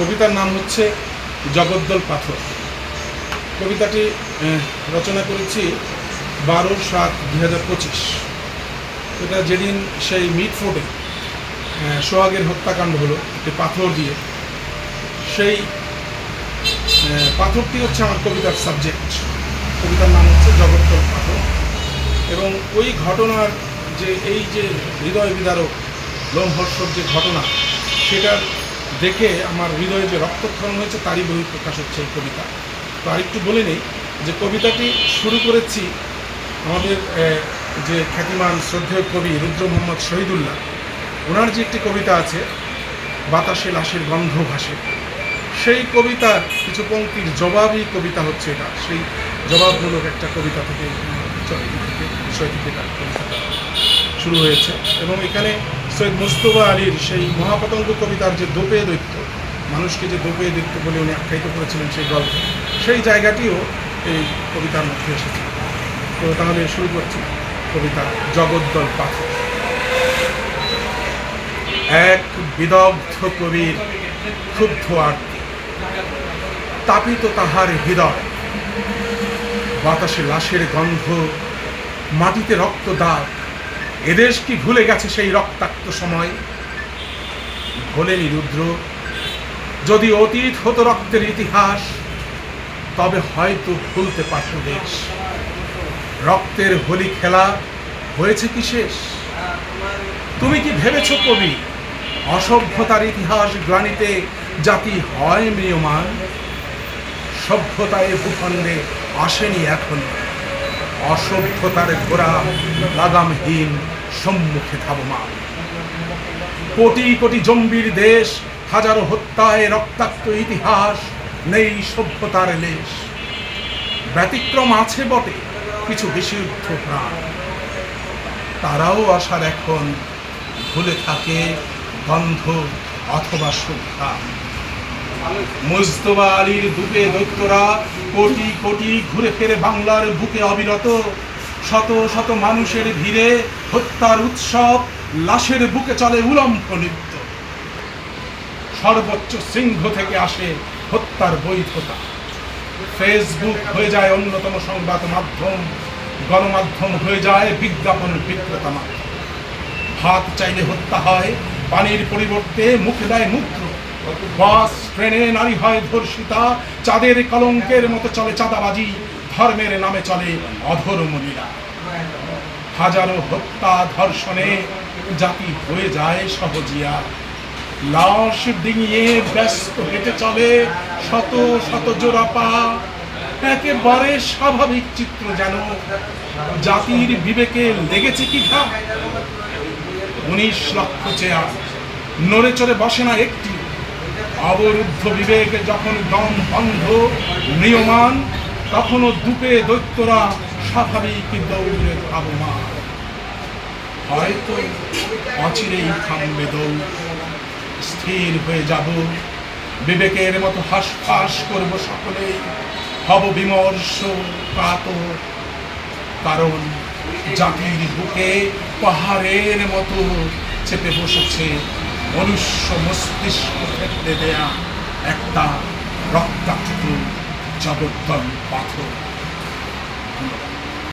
কবিতার নাম হচ্ছে জগদ্দল পাথর। কবিতাটি রচনা করেছি বারো সাত দুই হাজার পঁচিশ। এটা যেদিন সেই মিট আহ, সোহাগের হত্যাকাণ্ড হলো একটি পাথর দিয়ে। সেই পাথরটি হচ্ছে আমার কবিতার সাবজেক্ট। কবিতার নাম হচ্ছে জগদ্দল পাথর। এবং ওই ঘটনার যে এই যে হৃদয় বিদারক লোমহর্ষক যে ঘটনা সেটার দেখে আমার হৃদয়ে যে রক্তক্ষরণ হয়েছে, তারই বই প্রকাশ হচ্ছে এই কবিতা। তো আরেকটু বলে নেই যে কবিতাটি শুরু করেছি আমাদের যে খ্যাতিমান, শ্রদ্ধেয় কবি রুদ্র মোহাম্মদ শহীদুল্লাহ। ওনার যে একটি কবিতা আছে, বাতাসে লাশের গন্ধ ভাসে। সেই কবিতার কিছু পঙ্ক্তির জবাবই কবিতা হচ্ছে এটা। সেই জবাবমূলক একটা কবিতা থেকে বিষয় থেকে তার কবিতাটা শুরু হয়েছে। এবং এখানে সৈয়দ মুস্তফা আলীর সেই মহাপতঙ্গ কবিতার যে দোপে দৈত্য, মানুষকে যে দোপে দৈত্য বলে উনি আখ্যায়িত করেছিলেন সেই গল্প, সেই জায়গাটিও এই কবিতার মধ্যে এসেছে। তো তাহলে শুরু করছি কবিতা জগদ্দল পাথর। এক বিদগ্ধ কবির ক্ষুব্ধ আরতি, তাপিত তাহার হৃদয়, বাতাসে লাশের গন্ধ, মাটিতে রক্ত দাগ এদেশ কি ভুলে গেছে সেই রক্তাক্ত সময়? ভোলেনি রুদ্র, যদি অতীত হতো রক্তের ইতিহাস, তবে হয়তো ভুলতে পারত দেশ। রক্তের হোলি খেলা হয়েছে কি শেষ? তুমি কি ভেবেছ কবি, অসভ্যতার ইতিহাস গ্লানিতে জাতি হয় ম্রিয়মান? সভ্যতায় ভূখণ্ডে আসেনি এখন অসভ্যতার গোড়া লাগামহীন সম্মুখে ধাবমান। কোটি কোটি জম্বির দেশ, হাজারো হত্যায় রক্তাক্ত ইতিহাস নেই সভ্যতার লেশ। ব্যতিক্রম আছে বটে কিছু বিশুদ্ধ প্রাণ। তারাও আসার এখন ভুলে থাকে গন্ধ অথবা সুখা মুস্তফা আলীর দুপে দৈত্যরা কোটি কোটি ঘুরে ফেরে বাংলার বুকে অবিরত। শত শত মানুষের ভিড়ে হত্যার উৎসব, লাশের বুকে চলে উলম্ব নৃত্য। সর্বোচ্চ সিংহ থেকে আসে হত্যার বৈধতা। ফেসবুক হয়ে যায় অন্যতম সংবাদ মাধ্যম, গণমাধ্যম হয়ে যায় বিজ্ঞাপন বিক্রেতা মাধ্যম। ভাত চাইলে হত্যা হয় পানির পরিবর্তে মুখে দেয় মূত্র বাস, ট্রেনে নারী হয় ধর্ষিতা, চাঁদের কলঙ্কের মতো চলে চাঁদাবাজি, ধর্মের নামে চলে অধর্মলীলা হাজারো হত্যা, ধর্ষণে জাতি হয়ে যায় সহজিয়া। লাশ ডিঙিয়ে ব্যস্ত হেঁটে চলে শত শত জোড়া পা। একেবারে স্বাভাবিক চিত্র যেন। জাতির বিবেকে লেগেছে কি ঘা? উনিশ লক্ষ চেয়ার। নড়ে চড়ে বসে না একটি অবরুদ্ধ বিবেকে যখন দম বন্ধ, নিয়মান, তখনও দুপে দৈত্যরা স্বাভাবিক দৌড়ে ধাবমান। হয়তো অচিরেই থামবে দৌড়, স্থির হয়ে যাব। বিবেকের মতো হাসফাস করব সকলেই। হব বিমর্ষ কাতর কারণ জাতির বুকে পাহাড়ের মতো চেপে বসেছে মনুষ্য মস্তিষ্ক ফেটলে দেয়া একটা রক্তাক্ত জবরদল পাথর। ধন্যবাদ।